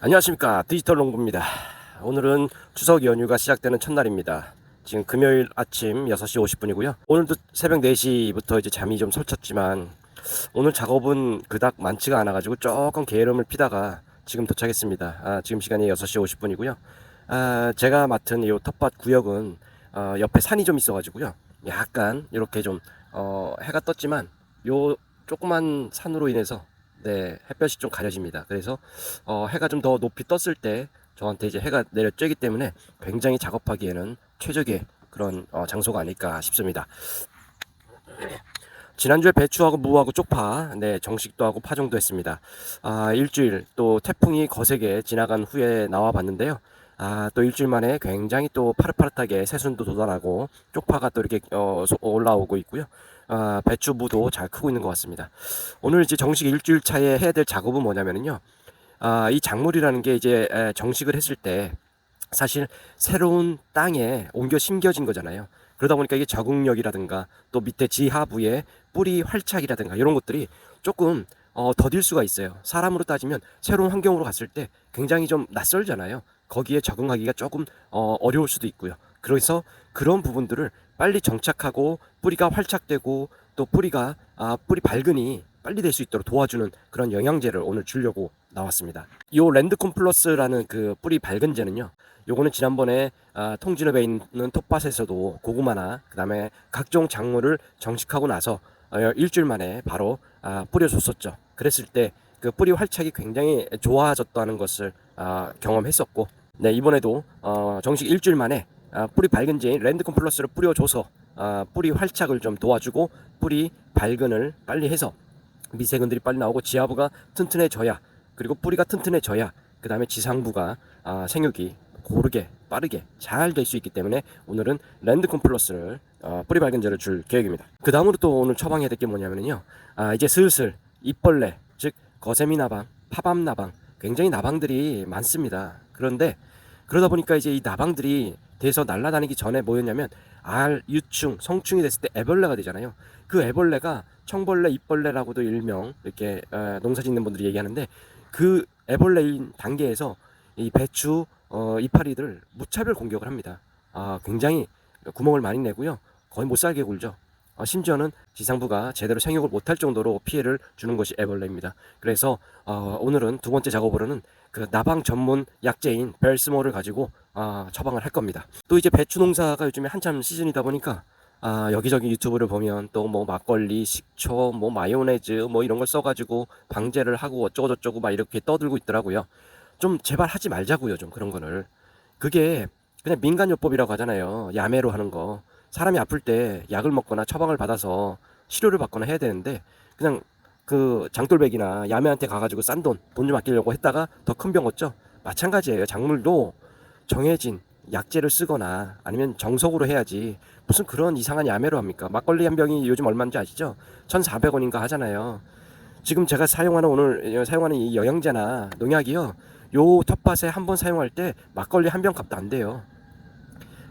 안녕하십니까. 디지털 농부입니다. 오늘은 추석 연휴가 시작되는 첫날입니다. 지금 금요일 아침 6시 50분이고요. 오늘도 새벽 4시부터 이제 잠이 좀 설쳤지만 오늘 작업은 그닥 많지가 않아 가지고 조금 게으름을 피다가 지금 도착했습니다. 아, 지금 시간이 6시 50분이고요. 아, 제가 맡은 이 텃밭 구역은 어, 옆에 산이 좀 있어 가지고요. 약간 이렇게 좀 어, 해가 떴지만 요 조그만 산으로 인해서 네, 햇볕이 좀 가려집니다. 그래서 어, 해가 좀 더 높이 떴을 때 저한테 이제 해가 내려 쬐기 때문에 굉장히 작업하기에는 최적의 그런 어, 장소가 아닐까 싶습니다. 지난주에 배추하고 무하고 쪽파, 네, 정식도 하고 파종도 했습니다. 아, 일주일 또 태풍이 거세게 지나간 후에 나와 봤는데요. 아, 또 일주일 만에 굉장히 또 파릇파릇하게 새순도 돋아나고 쪽파가 또 이렇게 어, 소- 올라오고 있고요. 아, 배추 무도 잘 크고 있는 것 같습니다. 오늘 이제 정식 일주일 차에 해야 될 작업은 뭐냐면요. 아, 이 작물이라는 게 이제 에, 정식을 했을 때 사실 새로운 땅에 옮겨 심겨진 거잖아요. 그러다 보니까 이게 적응력이라든가 또 밑에 지하부의 뿌리 활착이라든가 이런 것들이 조금 어, 더딜 수가 있어요. 사람으로 따지면 새로운 환경으로 갔을 때 굉장히 좀 낯설잖아요. 거기에 적응하기가 조금 어, 어려울 수도 있고요. 그래서 그런 부분들을 빨리 정착하고 뿌리가 활착되고 또 뿌리가 아, 뿌리 발근이 빨리 될 수 있도록 도와주는 그런 영양제를 오늘 주려고 나왔습니다. 요 랜드콤 플러스라는 그 뿌리 발근제는요. 요거는 지난번에 아, 통진읍에 있는 텃밭에서도 고구마나 그다음에 각종 작물을 정식하고 나서 어, 일주일 만에 바로 아, 뿌려줬었죠. 그랬을 때 그 뿌리 활착이 굉장히 좋아졌다는 것을 아, 경험했었고, 네 이번에도 어, 정식 일주일 만에 아, 뿌리 발근제인 랜드콤 플러스를 뿌려줘서 아, 뿌리 활착을 좀 도와주고 뿌리 발근을 빨리 해서 미세균들이 빨리 나오고 지하부가 튼튼해져야 그리고 뿌리가 튼튼해져야 그 다음에 지상부가 아, 생육이 고르게 빠르게 잘 될 수 있기 때문에 오늘은 랜드콤 플러스를 어, 뿌리 발근제를 줄 계획입니다. 그 다음으로 또 오늘 처방해야 될 게 뭐냐면요. 아, 이제 슬슬 잎벌레 즉 거세미 나방, 파밤 나방 굉장히 나방들이 많습니다. 그런데 그러다 보니까 이제 이 나방들이 돼서 날아다니기 전에 뭐였냐면 알, 유충, 성충이 됐을 때 애벌레가 되잖아요. 그 애벌레가 청벌레, 잎벌레라고도 일명 이렇게 어, 농사 짓는 분들이 얘기하는데 그 애벌레인 단계에서 이 배추 어, 이파리들 무차별 공격을 합니다. 아, 굉장히 구멍을 많이 내고요. 거의 못 살게 굴죠. 어, 심지어는 지상부가 제대로 생육을 못할 정도로 피해를 주는 것이 애벌레입니다. 그래서 어, 오늘은 두 번째 작업으로는 그 나방 전문 약재인 벨스모를 가지고 아, 처방을 할 겁니다. 또 이제 배추 농사가 요즘에 한참 시즌이다 보니까 아, 여기저기 유튜브를 보면 또 뭐 막걸리, 식초, 뭐 마요네즈 뭐 이런 걸 써가지고 방제를 하고 어쩌고 저쩌고 막 이렇게 떠들고 있더라고요. 좀 제발 하지 말자고요, 좀 그런 거를. 그게 그냥 민간요법이라고 하잖아요. 야매로 하는 거. 사람이 아플 때 약을 먹거나 처방을 받아서 치료를 받거나 해야 되는데 그냥 그 장돌백이나 야매한테 가가지고 싼 돈, 돈 좀 아끼려고 했다가 더 큰 병 얻죠. 마찬가지예요. 작물도 정해진 약재를 쓰거나 아니면 정석으로 해야지 무슨 그런 이상한 야매로 합니까? 막걸리 한 병이 요즘 얼마인지 아시죠? 1,400원인가 하잖아요. 지금 제가 사용하는 오늘 사용하는 이 영양제나 농약이요. 요 텃밭에 한 번 사용할 때 막걸리 한 병 값도 안 돼요.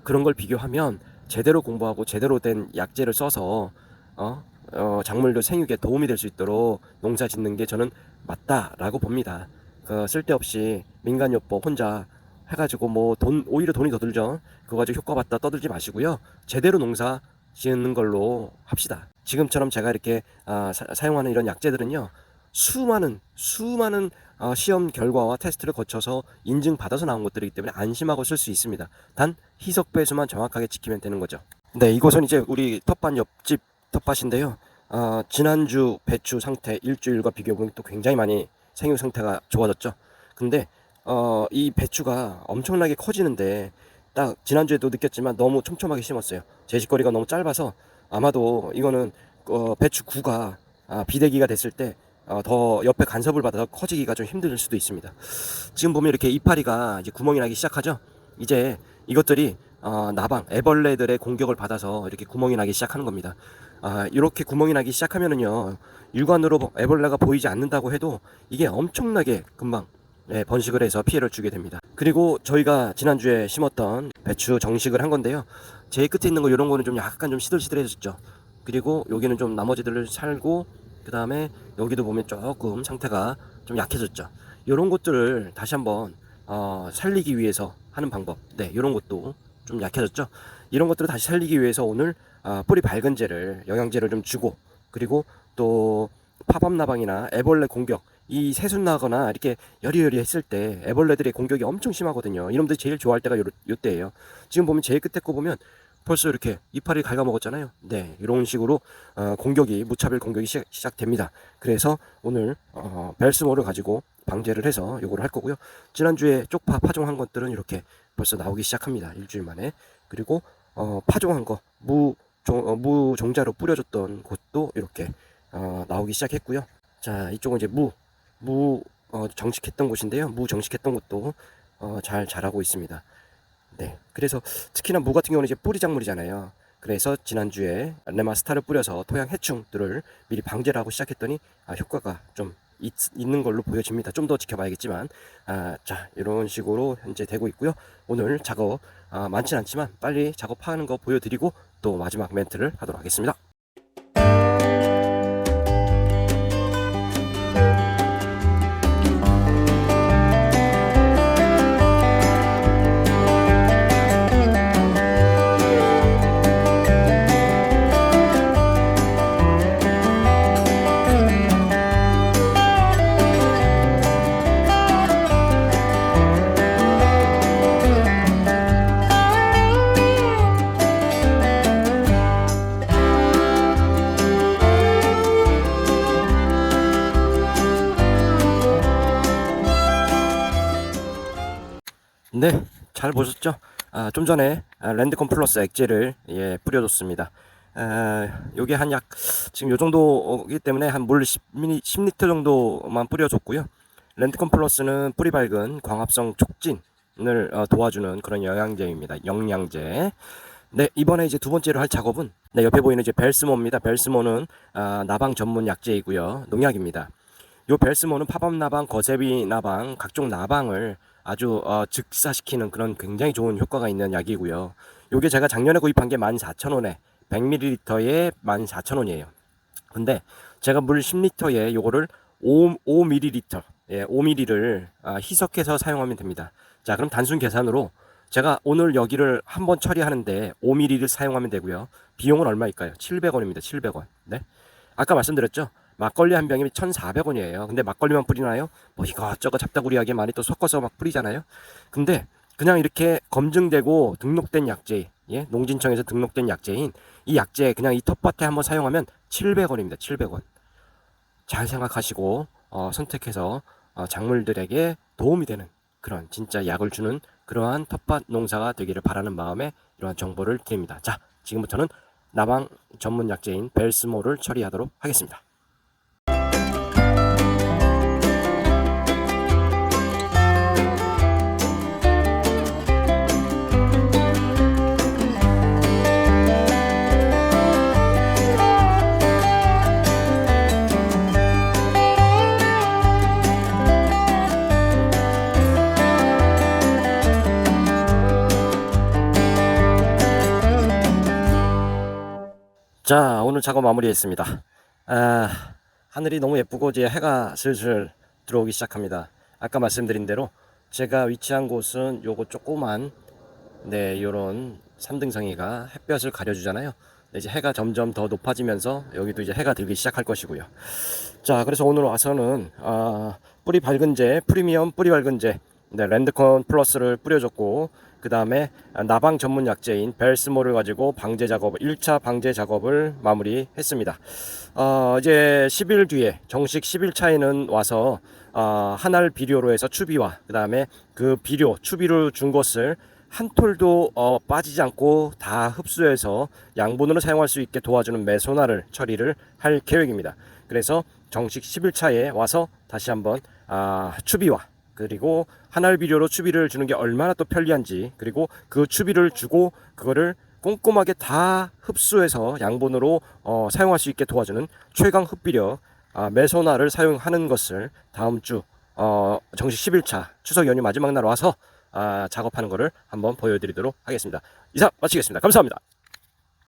그런 걸 비교하면 제대로 공부하고 제대로 된 약재를 써서 어, 어, 작물도 생육에 도움이 될 수 있도록 농사 짓는 게 저는 맞다라고 봅니다. 그 쓸데없이 민간요법 혼자 해가지고 뭐 돈 오히려 돈이 더 들죠. 그거 가지고 효과 봤다 떠들지 마시고요. 제대로 농사 지는 걸로 합시다. 지금처럼 제가 이렇게 아, 사, 사용하는 이런 약재들은요. 수많은 수많은 어, 시험 결과와 테스트를 거쳐서 인증받아서 나온 것들이기 때문에 안심하고 쓸 수 있습니다. 단 희석 배수만 정확하게 지키면 되는 거죠. 네, 이곳은 이제 우리 텃밭 옆집 텃밭인데요. 어, 지난주 배추 상태 일주일과 비교해 보면 또 굉장히 많이 생육 상태가 좋아졌죠. 근데 어, 이 배추가 엄청나게 커지는데 딱 지난주에도 느꼈지만 너무 촘촘하게 심었어요. 제식거리가 너무 짧아서 아마도 이거는 어, 배추 구가 아, 비대기가 됐을 때 어, 더 옆에 간섭을 받아서 커지기가 좀 힘들 수도 있습니다. 지금 보면 이렇게 이파리가 이제 구멍이 나기 시작하죠. 이제 이것들이 어, 나방, 애벌레들의 공격을 받아서 이렇게 구멍이 나기 시작하는 겁니다. 아, 이렇게 구멍이 나기 시작하면은요, 육안으로 애벌레가 보이지 않는다고 해도 이게 엄청나게 금방 네, 번식을 해서 피해를 주게 됩니다. 그리고 저희가 지난주에 심었던 배추 정식을 한 건데요. 제일 끝에 있는 거 이런 거는 좀 약간 좀 시들시들해졌죠. 그리고 여기는 좀 나머지들을 살고 그 다음에 여기도 보면 조금 상태가 좀 약해졌죠. 이런 것들을 다시 한번 어, 살리기 위해서 하는 방법. 네, 이런 것도 좀 약해졌죠. 이런 것들을 다시 살리기 위해서 오늘 아, 뿌리 밝은제를 영양제를 좀 주고 그리고 또 팝업나방이나 애벌레 공격 이 새순 나거나 이렇게 여리여리 했을 때 애벌레들의 공격이 엄청 심하거든요. 이놈들이 제일 좋아할 때가 요, 요 때예요. 지금 보면 제일 끝에 거 보면 벌써 이렇게 이파리 갉아먹었잖아요. 네, 이런 식으로 어, 공격이 무차별 공격이 시작, 시작 됩니다. 그래서 오늘 어, 벨스모를 가지고 방제를 해서 요거를 할 거고요. 지난주에 쪽파 파종한 것들은 이렇게 벌써 나오기 시작합니다. 일주일 만에. 그리고 어, 파종한 거 무, 종, 어, 무 종자로 뿌려줬던 곳도 이렇게 어, 나오기 시작했고요. 자, 이쪽은 이제 무, 무 어, 정식했던 곳인데요. 무 정식했던 곳도 어, 잘 자라고 있습니다. 네. 그래서 특히나 무 같은 경우는 이제 뿌리 작물이잖아요. 그래서 지난주에 레마스타를 뿌려서 토양 해충들을 미리 방제를 하고 시작했더니 아, 효과가 좀 있, 있는 걸로 보여집니다. 좀 더 지켜봐야겠지만 아, 자 이런 식으로 현재 되고 있고요. 오늘 작업 아, 많진 않지만 빨리 작업하는 거 보여드리고 또 마지막 멘트를 하도록 하겠습니다. 네, 잘 보셨죠? 아, 좀 전에 아, 랜드콘 플러스 액제를 예, 뿌려줬습니다. 아, 요게 한약 지금 요 정도이기 때문에 한 물 10ml, 10리터 정도만 뿌려줬고요. 랜드콘 플러스는 뿌리 밝은 광합성 촉진을 어, 도와주는 그런 영양제입니다. 영양제. 네, 이번에 이제 두 번째로 할 작업은 네, 옆에 보이는 이제 벨스모입니다. 벨스모는 아, 나방 전문 약제이고요. 농약입니다. 요 벨스모는 팝업 나방, 거세비 나방, 각종 나방을 아주 어, 즉사시키는 그런 굉장히 좋은 효과가 있는 약이고요. 요게 제가 작년에 구입한 게 14,000원에 100ml에 14,000원이에요. 근데 제가 물 10리터에 요거를 5, 5ml, 예, 5ml를 아, 희석해서 사용하면 됩니다. 자, 그럼 단순 계산으로 제가 오늘 여기를 한번 처리하는데 5ml를 사용하면 되고요. 비용은 얼마일까요? 700원입니다. 700원. 네. 아까 말씀드렸죠? 막걸리 한 병이 1,400원이에요. 근데 막걸리만 뿌리나요? 뭐 이것저것 잡다구리하게 많이 또 섞어서 막 뿌리잖아요. 근데 그냥 이렇게 검증되고 등록된 약제, 예, 농진청에서 등록된 약제인 이 약제 그냥 이 텃밭에 한번 사용하면 700원입니다. 700원. 잘 생각하시고 어, 선택해서 어, 작물들에게 도움이 되는 그런 진짜 약을 주는 그러한 텃밭 농사가 되기를 바라는 마음에 이러한 정보를 드립니다. 자, 지금부터는 나방 전문 약제인 벨스모를 처리하도록 하겠습니다. 자, 오늘 작업 마무리했습니다. 아, 하늘이 너무 예쁘고 이제 해가 슬슬 들어오기 시작합니다. 아까 말씀드린 대로 제가 위치한 곳은 요거 조그만 네, 요런 삼등성이가 햇볕을 가려주잖아요. 네, 이제 해가 점점 더 높아지면서 여기도 이제 해가 들기 시작할 것이고요. 자, 그래서 오늘 와서는 아, 뿌리 밝은제, 프리미엄 뿌리 밝은제, 네, 랜드콘 플러스를 뿌려줬고 그 다음에 나방 전문 약제인 벨스모를 가지고 방제 작업, 1차 방제 작업을 마무리했습니다. 어, 이제 10일 뒤에 정식 10일 차에는 와서 어, 한알 비료로 해서 추비와 그 다음에 그 비료, 추비를 준 것을 한 톨도 어, 빠지지 않고 다 흡수해서 양분으로 사용할 수 있게 도와주는 메소나를 처리를 할 계획입니다. 그래서 정식 10일 차에 와서 다시 한번 아, 추비와 그리고 한알 비료로 추비를 주는 게 얼마나 또 편리한지 그리고 그 추비를 주고 그거를 꼼꼼하게 다 흡수해서 양분으로 어, 사용할 수 있게 도와주는 최강 흡비력 아, 메소나를 사용하는 것을 다음 주 어, 정식 10일차 추석 연휴 마지막 날 와서 아, 작업하는 것을 한번 보여드리도록 하겠습니다. 이상 마치겠습니다. 감사합니다.